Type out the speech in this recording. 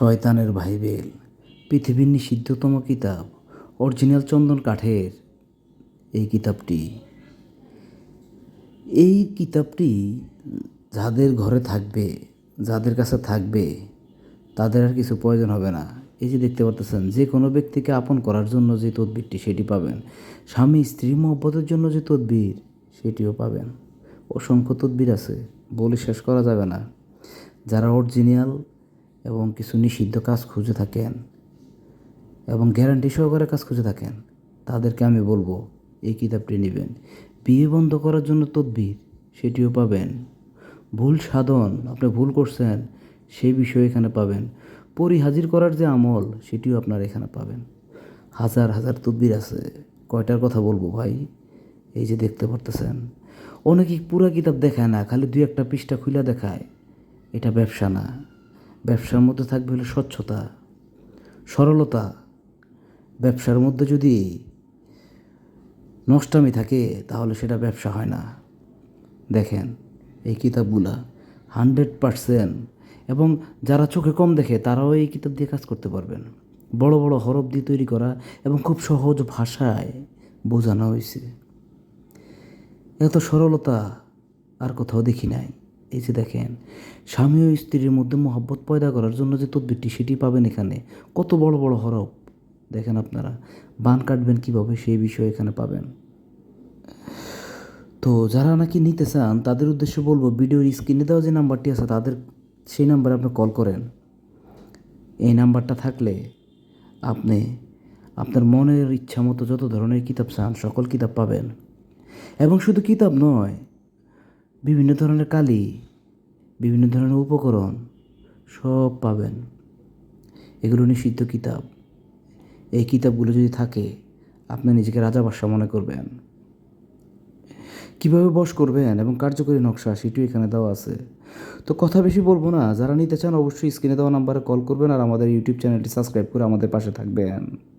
শয়তানের বাইবেল, পৃথিবীর নিষিদ্ধতম কিতাব, অরিজিনাল চন্দন কাঠের এই কিতাবটি। এই কিতাবটি যাদের ঘরে থাকবে, যাদের কাছে থাকবে, তাদের আর কিছু প্রয়োজন হবে না। এই যে দেখতে পারতেছেন যে কোনো ব্যক্তিকে আপন করার জন্য যে তদবিরটি সেটি পাবেন। স্বামী, স্ত্রী মহব্বতের জন্য যে তদবির, সেটিও পাবেন। অসংখ্য তদবির আছে, বলে শেষ করা যাবে না। যারা অরিজিনাল এবং কিছু নিষিদ্ধ কাজ খুঁজে থাকেন এবং গ্যারান্টি সহকারে কাজ খুঁজে থাকেন, তাদেরকে আমি বলব, এই কিতাবটি নেবেন। বিয়ে বন্ধ করার জন্য তদবির, সেটিও পাবেন। ভুল সাধন, আপনি ভুল করছেন সেই বিষয়ে এখানে পাবেন। পরিহাজির করার যে আমল, সেটিও আপনার এখানে পাবেন। হাজার হাজার তদবির আছে। কয়টার কথা বলব ভাই? এই যে দেখতে পারতেছেন। অনেকেই পুরা কিতাব দেখায় না, খালি দুই একটা পৃষ্ঠা খুলে দেখায়। এটা ব্যবসা না। ব্যবসার মধ্যে থাকবে হলো স্বচ্ছতা, সরলতা। ব্যবসার মধ্যে যদি নষ্টামি থাকে, তাহলে সেটা ব্যবসা হয় না। দেখেন এই কিতাবগুলা হান্ড্রেড পারসেন্ট এবং যারা চোখে কম দেখে, তারাও এই কিতাব দিয়ে কাজ করতে পারবেন। বড় বড় হরফ দিয়ে তৈরি করা এবং খুব সহজ ভাষায় বোঝানো হয়েছে। এত সরলতা আর কোথাও দেখি নাই। এই যে দেখেন, স্বামী ও স্ত্রীর মধ্যে মহব্বত পয়দা করার জন্য যে তদবিরটি সেটি পাবেন এখানে। কত বড় বড় হরফ, দেখেন আপনারা। বান কাটবেন কীভাবে সেই বিষয়ে এখানে পাবেন। তো যারা নাকি নিতে চান, তাদের উদ্দেশ্যে বলব, ভিডিওর স্ক্রিনে দেওয়া যে নাম্বারটি আছে, তাদের সেই নাম্বারে আপনি কল করেন। এই নাম্বারটা থাকলে আপনি আপনার মনের ইচ্ছা মতো যত ধরনের কিতাব চান, সকল কিতাব পাবেন। এবং শুধু কিতাব নয় বিভিন্ন ধরনের কালি, বিভিন্ন ধরনের উপকরণ সব পাবেন। এগুলো নিষিদ্ধ কিতাব। এই কিতাবগুলো যদি থাকে, আপনি নিজেকে রাজা বাদশাহ মনে করবেন। কীভাবে বস করবেন এবং কার্যকরী নকশা সেটিও এখানে দেওয়া আছে। তো কথা বেশি বলব না, যারা নিতে চান অবশ্যই স্ক্রিনে দেওয়া নাম্বারে কল করবেন আর আমাদের ইউটিউব চ্যানেলটি সাবস্ক্রাইব করে আমাদের পাশে থাকবেন।